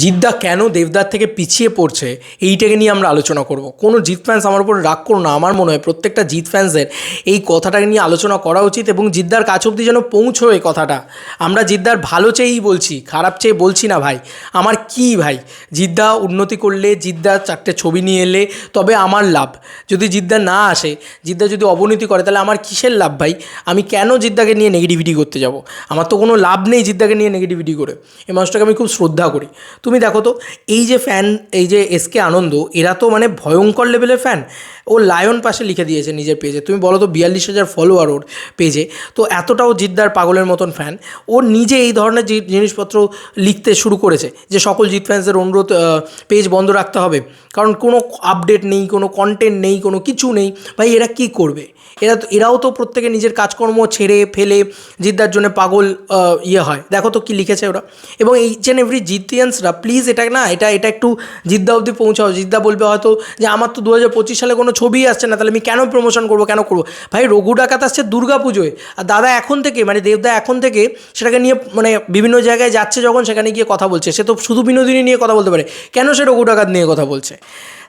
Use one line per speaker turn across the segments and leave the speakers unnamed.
জিদ্দা কেন দেবদার থেকে পিছিয়ে পড়ছে, এইটাকে নিয়ে আমরা আলোচনা করব। কোনো জিত ফ্যান্স আমার উপর রাগ করো না, আমার মনে হয় প্রত্যেকটা জিত ফ্যান্সদের এই কথাটাকে নিয়ে আলোচনা করা উচিত এবং জিদ্দার কাছ অব্দি যেন পৌঁছো এই কথাটা। আমরা জিদ্দার ভালো চেয়েই বলছি, খারাপ চেয়ে বলছি না ভাই। আমার কি ভাই? জিদ্দা উন্নতি করলে, জিদ্দা চারটে ছবি নিয়ে এলে তবে আমার লাভ। যদি জিদ্দা না আসে, জিদ্দা যদি অবনতি করে, তাহলে আমার কিসের লাভ ভাই? আমি কেন জিদ্দাকে নিয়ে নেগেটিভিটি করতে যাব? আমার তো কোনো লাভ নেই জিদ্দাকে নিয়ে নেগেটিভিটি করে। এই মানুষটাকে আমি খুব শ্রদ্ধা করি। তুমি দেখো তো, এই যে ফ্যান এই যে এসকে আনন্দ, এরা তো মানে ভয়ঙ্কর লেভেলের ফ্যান ও লায়ন পাশে লিখে দিয়েছে নিজের পেজে তুমি বলো তো বিয়াল্লিশ হাজার ফলোয়ার ওর পেজে তো এতটাও জিদ্দার পাগলের মতন ফ্যান ও নিজে এই ধরনের জিনিসপত্র লিখতে শুরু করেছে যে সকল জিত ফ্যান্সের অনুরোধ পেজ বন্ধ রাখতে হবে। কারণ কোনো আপডেট নেই, কোনো কন্টেন্ট নেই, কোনো কিছু নেই। ভাই, এরা কি করবে? এরা তো এরাও তো প্রত্যেকে নিজের কাজকর্ম ছেড়ে, ফেলে, জিদ্দার জন্য পাগল ইয়ে হয়। দেখো তো কি লিখেছে ওরা। এবং এইচ অ্যান্ড এভরি জিতিয়ান্সরা প্লিজ এটা না, এটা এটা একটু জিদ্দা অবধি পৌঁছাও। জিদ্দা বলবে হয়তো যে, আমার তো দু হাজার পঁচিশ সালে কোনো ছবি আসছে না, তাহলে আমি কেন প্রমোশন করব, কেন করব? ভাই, রঘু ডাকাত আসছে দুর্গা পুজোয়। আর দাদা এখন থেকে মানে দেবদা এখন থেকে সেটাকে নিয়ে মানে বিভিন্ন জায়গায় যাচ্ছে যখন, সেখানে গিয়ে কথা বলছে। সে তো শুধু বিনোদিনী নিয়ে কথা বলতে পারে। কেন সে রঘু ডাকাত নিয়ে কথা বলছে?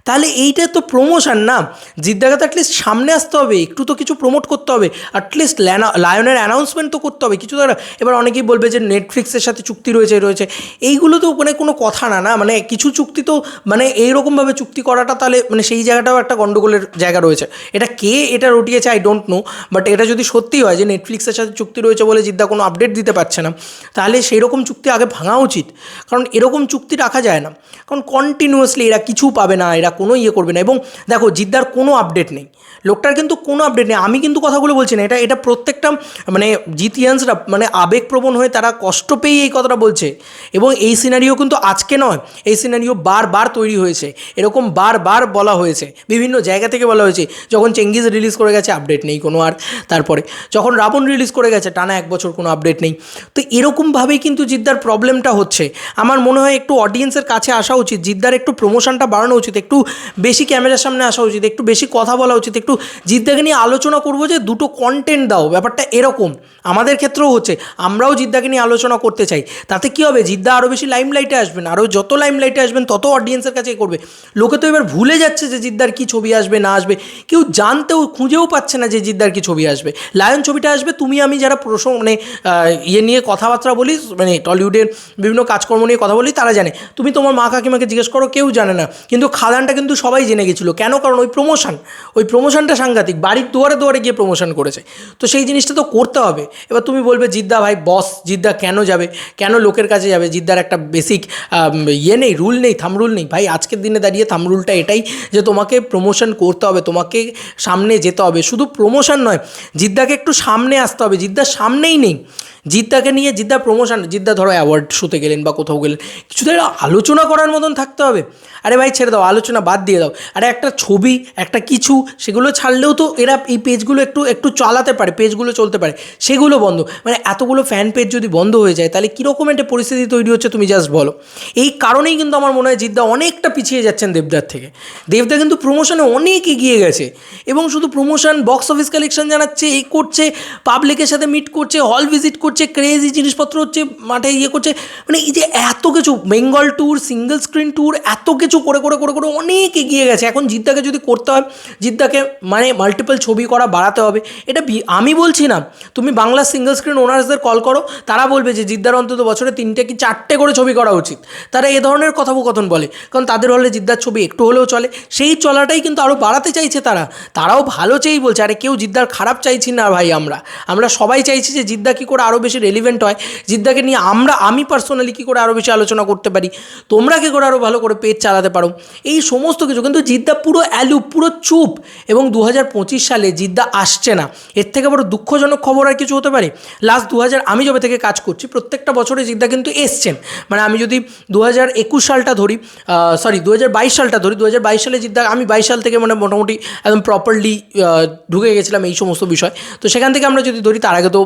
তাহলে এইটা তো প্রমোশন না। জিদ্দাকে তো অ্যাটলিস্ট সামনে আসতে হবে, একটু তো কিছু প্রমোট করতে হবে। অ্যাটলিস্ট লায়নের অ্যানাউন্সমেন্ট তো করতে হবে। কিছু তো এবার অনেকেই বলবে যে নেটফ্লিক্সের সাথে চুক্তি রয়েছে রয়েছে। এইগুলো তো মানে কোনো কথা না না? মানে কিছু চুক্তি তো মানে এইরকমভাবে চুক্তি করাটা তাহলে মানে সেই জায়গাটাও একটা গণ্ডগোলের জায়গা রয়েছে। এটা কে এটা রটিয়েছে আই ডোন্ট নো বাট এটা যদি সত্যি হয় যে নেটফ্লিক্সের সাথে চুক্তি রয়েছে বলে জিদ্দা কোনো আপডেট দিতে পারছে না, তাহলে সেই রকম চুক্তি আগে ভাঙা উচিত। কারণ এরকম চুক্তি রাখা যায় না। কারণ কন্টিনিউয়াসলি এরা কিছু পাবে না, এরা কোনো ইয়ে করবে না। এবং দেখো, জিদ্দার কোনো আপডেট নেই। লোকটার কিন্তু কোনো আপডেট নেই। আমি কিন্তু কথাগুলো বলছি না। এটা এটা প্রত্যেকটা মানে জিতিয়ান্সরা মানে আবেগপ্রবণ হয়ে তারা কষ্ট পেয়ে এই কথাটা বলছে। এবং এই সিনারিও কিন্তু আজকে নয়। এই সিনারিও বারবার তৈরি হয়েছে। এরকম বারবার বলা হয়েছে। বিভিন্ন জায়গা থেকে বলা হয়েছে। যখন চেঙ্গিজ রিলিজ করে গেছে আপডেট নেই কোনো আর তারপরে। যখন রাবণ রিলিজ করে গেছে, টানা এক বছর কোনো আপডেট নেই। তো এরকমভাবেই কিন্তু জিদ্দার প্রবলেমটা হচ্ছে। আমার মনে হয় একটু অডিয়েন্সের কাছে আসা উচিত। জিদ্দার একটু প্রমোশনটা বাড়ানো উচিত। একটু বেশি ক্যামেরার সামনে আসা উচিত, একটু বেশি কথা বলা উচিত, একটু জিদ্দাকে নিয়ে আলোচনা করব যে দুটো কন্টেন্ট দাও, ব্যাপারটা এরকম। আমাদের ক্ষেত্রেও হচ্ছে, আমরাও জিদ্দাকে নিয়ে আলোচনা করতে চাই। তাতে কী হবে? জিদ্দা আরও বেশি লাইমলাইটে আসবেন আরও যত লাইমলাইটে আসবেন, তত অডিয়েন্সের কাছে করবে। লোকে তো এবার ভুলে যাচ্ছে যে জিদ্দার কী ছবি আসবে, না আসবে। কেউ জানতেও, খুঁজেও পাচ্ছে না যে জিদ্দার কী ছবি আসবে। লায়ন ছবিটা আসবে, তুমি, আমি যারা প্রসঙ্গ মানে ইয়ে নিয়ে কথাবার্তা বলি মানে টলিউডের বিভিন্ন কাজকর্ম নিয়ে কথা বলি, তারা জানে। তুমি তোমার মা কাকিমাকে জিজ্ঞেস করো, কেউ জানে না। কিন্তু খাদানটা কিন্তু সবাই জেনে গেছিল। কেন? কারণ ওই প্রমোশন ওই প্রমোশনটা সাংঘাতিক। বাড়ির দুয়ারে দুয়ারে গিয়ে প্রমোশন করেছে। তো সেই জিনিসটা তো করতে হবে। এবার তুমি বলবে, জিদ্দা ভাই বস জিদ্দা কেন যাবে? কেন লোকের কাছে যাবে? জিদ্দার একটা বেসিক ইয়ে নেই রুল নেই থাম রুল নেই। ভাই, আজকের দিনে দাঁড়িয়ে থাম রুলটা এটাই যে তোমাকে প্রমোশন করতে হবে, তোমাকে সামনে যেতে হবে। শুধু প্রমোশন নয়, জিদ্দাকে একটু সামনে আসতে হবে। জিদ্দার সামনেই নেই। জিদ্দাকে নিয়ে জিদ্দার প্রমোশন জিদ্দা ধরো অ্যাওয়ার্ড শুতে গেলেন বা কোথাও গেলেন। কিছু তো একটা আলোচনা করার মতন থাকতে হবে। আরে ভাই, ছেড়ে দাও, আলোচনা বাদ দিয়ে দাও। আরে একটা ছবি, একটা কিছু, সেগুলো ছাড়লেও তো এরা এই পেজগুলো একটু একটু চালাতে পারে, পেজগুলো চলতে পারে। সেগুলো বন্ধ। মানে এতগুলো ফ্যান পেজ যদি বন্ধ হয়ে যায়, তাহলে কীরকম একটা পরিস্থিতি তৈরি হচ্ছে তুমি জাস্ট বলো। এই কারণেই কিন্তু আমার মনে হয় জিদ্দা অনেকটা পিছিয়ে যাচ্ছেন দেবদার থেকে। দেবদা কিন্তু প্রমোশনে অনেক এগিয়ে গেছে। এবং শুধু প্রমোশন বক্স অফিস কালেকশন জানাচ্ছে, এই করছে পাবলিকের সাথে মিট করছে হল ভিজিট করছে ক্রেজি জিনিসপত্র হচ্ছে, মাঠে ইয়ে করছে। মানে এই যে এত কিছু Bengal tour single screen tour এত কিছু করে করে করে করে, অনেক এগিয়ে গেছে। এখন জিদ্দাকে যদি করতে হয়, জিদ্দাকে মানে মাল্টিপল ছবি করা বাড়াতে হবে। এটা আমি বলছি না, তুমি বাংলা সিঙ্গেল স্ক্রিন ওনার্সদের কল করো, তারা বলবে যে জিদ্দার অন্তত বছরে তিনটে কি চারটে করে ছবি করা উচিত। তারা এ ধরনের কথোপকথন বলে, কারণ তাদের হলে জিদ্দার ছবি একটু হলেও চলে। সেই চলাটাই কিন্তু আরও বাড়াতে চাইছে তারা। তারাও ভালো চেয়েই বলছে, আরে কেউ জিদ্দার খারাপ চাইছি না ভাই আমরা। আমরা সবাই চাইছি যে জিদ্দা কী করে আরও বেশি রেলিভেন্ট হয়। জিদ্দাকে নিয়ে আমরা, আমি পার্সোনালি কী করে আরও বেশি আলোচনা করতে পারি? তোমরা কী করে আরও ভালো করে পেজ চালাতে পারো? এই সমস্ত কিছু, কিন্তু জিদ্দা পুরো অ্যালু, পুরো চুপ। এবং দু হাজার পঁচিশ সালে জিদ্দা আসছে না। এর থেকে বড় দুঃখজনক খবর আর কিছু হতে পারে? লাস্ট দু হাজার আমি যবে থেকে কাজ করছি, প্রত্যেকটা বছরে জিদ্দা কিন্তু এসছেন। মানে আমি যদি দু হাজার একুশ সালটা ধরি সরি দু হাজার বাইশ সালটা ধরি দু হাজার বাইশ সালে জিদ্দা, আমি বাইশ সাল থেকে মানে মোটামুটি একদম প্রপারলি ঢুকে গেছিলাম এই সমস্ত বিষয়। তো সেখান থেকে আমরা যদি ধরি, তার আগে তো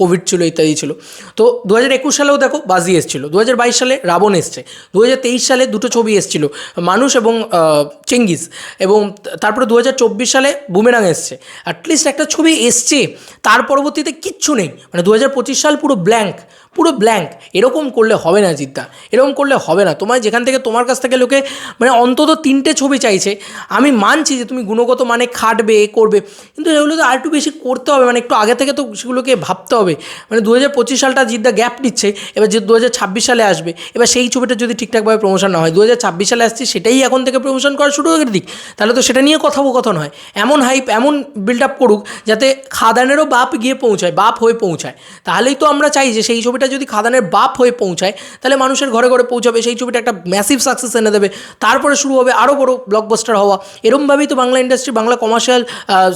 কোভিড ছিল, ইত্যাদি ছিল। তো দু হাজার একুশ সালেও দেখো, বাজি এসছিল। দু সালে রাবণ এসছে। দু হাজার তেইশ সালে দুটো ছবি এসছিল। মানুষ এবং uh, চেঙ্গিজ এবং তারপরে দু হাজার চব্বিশ সালে বুমেরাং এসছে। অ্যাটলিস্ট একটা ছবি এসছে, তার পরবর্তীতে কিচ্ছু নেই। মানে দু হাজার পঁচিশ সাল পুরো ব্ল্যাঙ্ক পুরো ব্ল্যাঙ্ক এরকম করলে হবে না জিদ্দা, এরকম করলে হবে না। তোমায় যেখান থেকে তোমার কাছ থেকে লোকে মানে অন্তত তিনটে ছবি চাইছে। আমি মানছি যে তুমি গুণগত মানে খাটবে, এ করবে, কিন্তু এগুলো তো আর একটু বেশি করতে হবে। মানে একটু আগে থেকে তো সেগুলোকে ভাবতে হবে। মানে দু হাজার পঁচিশ সালটা জিদ্দা গ্যাপ নিচ্ছে, এবার যে দু হাজার ছাব্বিশ সালে আসবে, এবার সেই ছবিটা যদি ঠিকঠাকভাবে প্রমোশন না হয় দু হাজার ছাব্বিশ সালে আসছে, সেটাই এখন থেকে প্রমোশন করা শুরু করে দিক। তাহলে তো সেটা নিয়ে কথোপকথন হয়। এমন হাইপ এমন বিল্ড আপ করুক যাতে খাদানেরও বাপ গিয়ে পৌঁছায় বাপ হয়ে পৌঁছায়। তাহলেই তো আমরা চাই যে সেই ছবিটা যদি খাদানের বাপ হয়ে পৌঁছায় তাহলে মানুষের ঘরে ঘরে পৌঁছাবে সেই ছবিটা একটা ম্যাসিভ সাকসেস এনে দেবে। তারপরে শুরু হবে আরও বড় ব্লকবাস্টার হওয়া। এরমভাবেই তো বাংলা ইন্ডাস্ট্রি বাংলা কমার্শিয়াল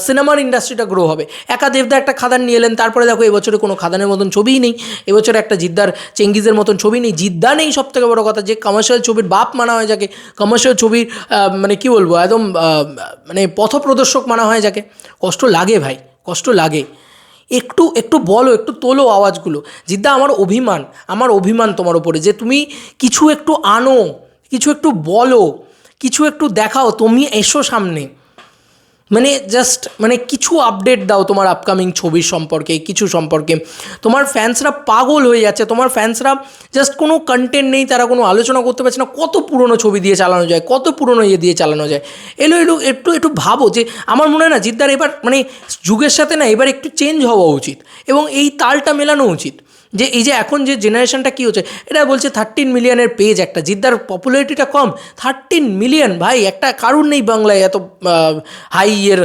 সিনেমার ইন্ডাস্ট্রিটা গ্রো হবে। একা দেবদা একটা খাদান নিয়ে এলেন তারপরে দেখো এবছরে কোনো খাদানের মতন ছবিই নেই। এবছরে একটা জিদ্দার চেঙ্গিজের মতন ছবি নেই। জিদ্দা নেই সব থেকে বড় কথা যে কমার্শিয়াল ছবির বাপ মানা হয় যাকে। কমার্শিয়াল ছবির আহ, মানে কি বলব, একদম মানে পথপ্রদর্শক মানা হয় যাকে। কষ্ট লাগে ভাই, কষ্ট লাগে। একটু একটু বলো, একটু তোলো আওয়াজগুলো। জিদ্দা, আমার অভিমান আমার অভিমান তোমার ওপরে যে তুমি কিছু একটু আনো, কিছু একটু বলো, কিছু একটু দেখাও, তুমি এসো সামনে। মানে জাস্ট মানে কিছু আপডেট দাও তোমার আপকামিং ছবির সম্পর্কে, কিছু সম্পর্কে। তোমার ফ্যান্সরা পাগল হয়ে যাচ্ছে, তোমার ফ্যান্সরা জাস্ট কোনো কন্টেন্ট নেই, তারা কোনো আলোচনা করতে পারছে না, কত পুরনো ছবি দিয়ে চালানো যায়, কত পুরনো ইয়ে দিয়ে চালানো যায়। এলো এলো, একটু একটু ভাবো যে, আমার মনে হয় না, জিদ্দার এবার মানে যুগের সাথে না, এবার একটু চেঞ্জ হওয়া উচিত এবং এই তালটা মেলানো উচিত। যে এই যে এখন যে জেনারেশনটা কী হচ্ছে এটা বলছে থার্টিন মিলিয়নের পেজ একটা, জিদ্দার পপুলারিটিটা কম। থার্টিন মিলিয়ন ভাই, একটা কারণ নেই বাংলায় এত হাই ইয়ের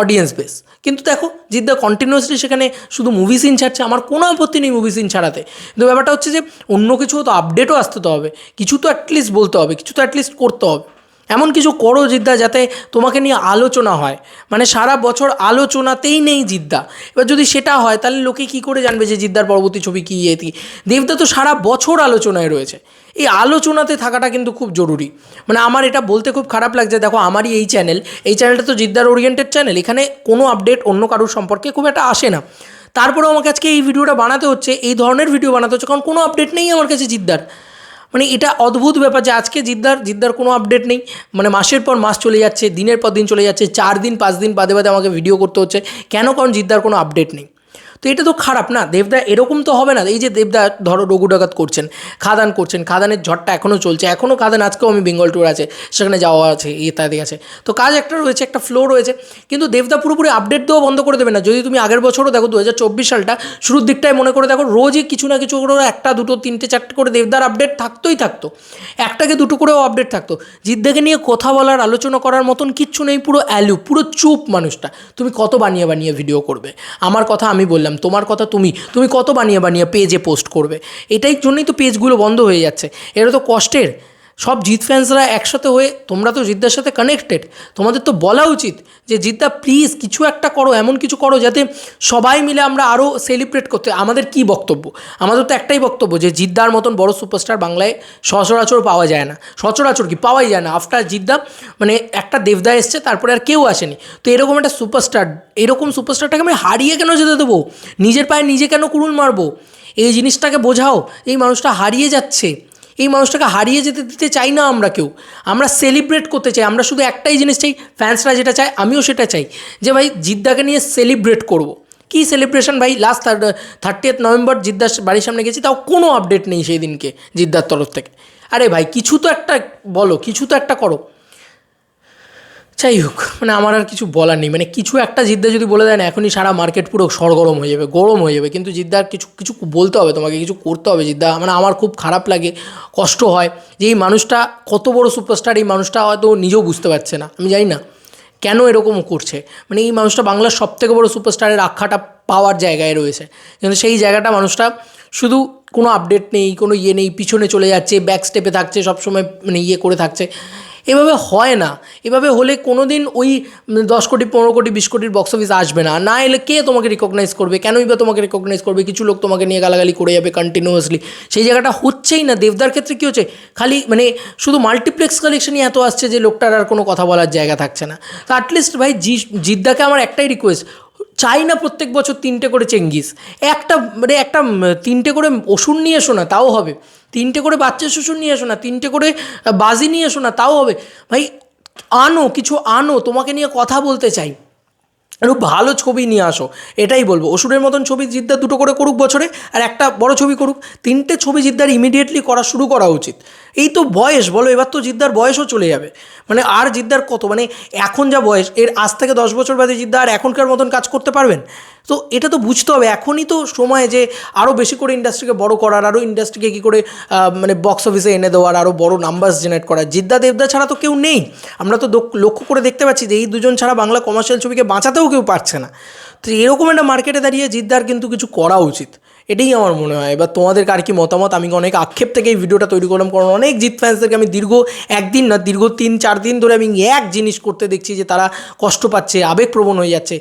অডিয়েন্স বেস কিন্তু দেখো, জিদ্দা কন্টিনিউয়াসলি সেখানে শুধু মুভি সিন ছাড়ছে, আমার কোনো আপত্তি নেই মুভি সিন ছাড়াতে। কিন্তু ব্যাপারটা হচ্ছে যে, অন্য কিছু তো আপডেটও আসতে তো হবে। কিছু তো অ্যাটলিস্ট বলতে হবে, কিছু তো অ্যাটলিস্ট করতে হবে। এমন কিছু করো জিদ্দা যাতে তোমাকে নিয়ে আলোচনা হয়। মানে সারা বছর আলোচনাতেই নেই জিদ্দা। এবার যদি সেটা হয়, তাহলে লোকে কী করে জানবে যে জিদ্দার পরবর্তী ছবি কী এটি দেবদা তো সারা বছর আলোচনায় রয়েছে। এই আলোচনাতে থাকাটা কিন্তু খুব জরুরি। মানে আমার এটা বলতে খুব খারাপ লাগছে। দেখো, আমারই এই চ্যানেল। এই চ্যানেলটা তো জিদ্দার ওরিয়েন্টেড চ্যানেল। এখানে কোনো আপডেট অন্য কারোর সম্পর্কে খুব একটা আসে না। তারপরেও আমাকে আজকে এই ভিডিওটা বানাতে হচ্ছে। এই ধরনের ভিডিও বানাতে হচ্ছে। কারণ কোনো আপডেট নেই আমার কাছে জিদ্দার। মানে এটা অদ্ভুত ব্যাপার যে আজকে জিদ্দার জিদ্দার কোনো আপডেট নেই। মানে মাসের পর মাস চলে যাচ্ছে, দিনের পর দিন চলে যাচ্ছে, চার দিন, পাঁচ দিন বাদে বাদে আমাকে ভিডিও করতে হচ্ছে। কেন? কারণ জিদ্দার কোনো আপডেট নেই। তো এটা তো খারাপ না, দেবদা এরকম তো হবে না। এই যে দেবদা ধরো রঘু ডাকাত করছেন, খাদান করছেন, খাদানের ঝড়টা এখনও চলছে এখনও খাদান আজকেও আমি বেঙ্গল ট্যুর আছে, সেখানে যাওয়া আছে ইত্যাদি আছে তো কাজ একটা রয়েছে, একটা ফ্লো রয়েছে, কিন্তু দেবদা পুরোপুরি আপডেট দেওয়া বন্ধ করে দেবে না। যদি তুমি আগের বছরও দেখো দু হাজার চব্বিশ সালটা, শুরুর দিকটায় মনে করে দেখো রোজই কিছু না কিছু করে একটা, দুটো, তিনটে, চারটে করে দেবদার আপডেট থাকতোই থাকতো। একটাকে দুটো করেও আপডেট থাকতো। জিদ্দাকে নিয়ে কথা বলার, আলোচনা করার মতন কিচ্ছু নেই, পুরো অ্যালু পুরো চুপ মানুষটা। তুমি কত বানিয়ে বানিয়ে ভিডিও করবে? আমার কথা আমি বললাম তোমার কথা তুমি তুমি কত বানিয়ে বানিয়ে পেজে পোস্ট করবে? এটাই জন্যই তো পেজগুলো বন্ধ হয়ে যাচ্ছে। এটা তো কষ্টের। সব জিৎ ফ্যান্সরা একসাথে হয়ে তোমরা তো জিদ্দার সাথে কানেক্টেড তোমাদের তো বলা উচিত যে জিদ্দা প্লিজ কিছু একটা করো, এমন কিছু করো যাতে সবাই মিলে আমরা আরও সেলিব্রেট করতে আমাদের কি বক্তব্য? আমাদের তো একটাই বক্তব্য যে জিদ্দার মতন বড় সুপারস্টার বাংলায় সচরাচর পাওয়া যায় না। সচরাচর কি? পাওয়াই যায় না। আফটার জিদ্দা মানে একটা দেবদা এসছে, তারপরে আর কেউ আসেনি। তো এরকম একটা সুপারস্টার এরকম সুপারস্টারটাকে আমি হারিয়ে কেন যেতে দেবো? নিজের পায়ে নিজে কেন কুড়ুল মারবো? এই জিনিসটাকে বোঝাও, এই মানুষটা হারিয়ে যাচ্ছে। এই মানুষটাকে হারিয়ে যেতে দিতে চাই না আমরা কেউ। আমরা সেলিব্রেট করতে চাই। আমরা শুধু একটাই জিনিস চাই ফ্যান্সরা যেটা চায়, আমিও সেটা চাই। যে ভাই, জিদ্দাকে নিয়ে সেলিব্রেট করব। কি সেলিব্রেশন ভাই? লাস্ট থার্টি এথ নভেম্বর জিদ্দার বাড়ির সামনে গেছি, তাও কোনো আপডেট নেই সেই দিনকে জিদ্দার তরফ থেকে। আরে ভাই, কিছু তো একটা বলো, কিছু তো একটা করো। যাই হোক মানে আমার আর কিছু বলার নেই। মানে কিছু একটা জিদ্দা যদি বলে দেয় না, এখনই সারা মার্কেট পুরো সরগরম হয়ে যাবে, গরম হয়ে যাবে। কিন্তু জিদ্দার কিছু কিছু বলতে হবে, তোমাকে কিছু করতে হবে জিদ্দা। মানে আমার খুব খারাপ লাগে, কষ্ট হয় যে এই মানুষটা, কত বড় সুপারস্টার এই মানুষটা হয়তো নিজেও বুঝতে পারছে না। আমি জানি না কেন এরকম করছে। মানে এই মানুষটা বাংলার সব থেকে বড় সুপারস্টারের আখ্যাটা পাওয়ার জায়গায় রয়েছে। কিন্তু সেই জায়গাটা মানুষটা শুধু কোনো আপডেট নেই, কোনো ইয়ে নেই, পিছনে চলে যাচ্ছে ব্যাক স্টেপে থাকছে, সবসময় মানে ইয়ে করে থাকছে। এভাবে হয় না। এভাবে হলে কোনো দিন ওই দশ কোটি, পনেরো কোটি, বিশ কোটির বক্স অফিস আসবে না। না এলে কে তোমাকে রিকগনাইজ করবে? কেনই বা তোমাকে রিকগনাইজ করবে? কিছু লোক তোমাকে নিয়ে গালাগালি করে যাবে কন্টিনিউয়াসলি সেই জায়গাটা হচ্ছেই না। দেবদার ক্ষেত্রে কী হচ্ছে? খালি মানে শুধু মাল্টিপ্লেক্স কালেকশনই এত আসছে যে লোকটার আর কোনো কথা বলার জায়গা থাকছে না। তো অ্যাটলিস্ট ভাই জি জিদ্দাকে আমার একটাই রিকোয়েস্ট চাই না প্রত্যেক বছর তিনটে করে চেঙ্গিস। একটা মানে একটা, তিনটে করে ওষুধ নিয়ে এসো না, তাও হবে। তিনটে করে বাচ্চা শ্বশুর নিয়ে এসো না, তিনটে করে বাজি নিয়ে এসো না, তাও হবে। ভাই, আনো, কিছু আনো, তোমাকে নিয়ে কথা বলতে চাই। একটু ভালো ছবি নিয়ে আসো, এটাই বলব। অসুরের মতন ছবি জিদ্দার দুটো করে করুক বছরে, আর একটা বড় ছবি করুক। তিনটে ছবি জিদ্দার ইমিডিয়েটলি করা শুরু করা উচিত। এই তো বয়স, বলো, এবার তো জিদ্দার বয়সও চলে যাবে। মানে আর জিদ্দার কত? মানে এখন যা বয়স, এর আজ থেকে দশ বছর বাদে জিদ্দা আর এখনকার মতন কাজ করতে পারবেন? তো এটা তো বুঝতে হবে, এখনই তো সময় যে আরও বেশি করে ইন্ডাস্ট্রিকে বড় করার আরও ইন্ডাস্ট্রিকে কী করে মানে বক্স অফিসে এনে দেওয়ার আরও বড় নাম্বারস জেনারেট করার। জিদ্দা দেবদা ছাড়া তো কেউ নেই। আমরা তো লক্ষ্য করে দেখতে পাচ্ছি যে এই দুজন ছাড়া বাংলা কমার্শিয়াল ছবিকে বাঁচাতেও কেউ পারছে না। তো এরকম একটা মার্কেটে দাঁড়িয়ে জিদ্দার কিন্তু কিছু করা উচিত। এটাই আমার মনে হয়। এবার তোমাদের কার কি মতামত? আমি অনেক আক্ষেপ থেকে এই ভিডিওটা তৈরি করলাম, কারণ অনেক জিৎ ফ্যান্সদেরকে আমি দীর্ঘ একদিন না, দীর্ঘ তিন, চার দিন ধরে আমি এক জিনিস করতে দেখছি যে তারা কষ্ট পাচ্ছে, আবেগপ্রবণ হয়ে যাচ্ছে।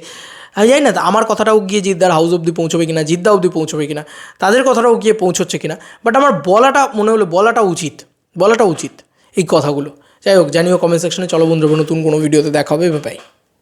আমি জানি না আমার কথাটাও গিয়ে জিদ্দার হাউস অব্দি পৌঁছবে কিনা, জিদ্দা অব্দি পৌঁছবে কিনা, তাদের কথাটাও গিয়ে পৌঁছচ্ছে কিনা। বাট আমার বলাটা, মনে হলো বলাটা উচিত বলাটা উচিত এই কথাগুলো। যাই হোক, জানিও কমেন্ট সেকশনে চলো বন্ধুরা, নতুন কোনো ভিডিওতে দেখা হবে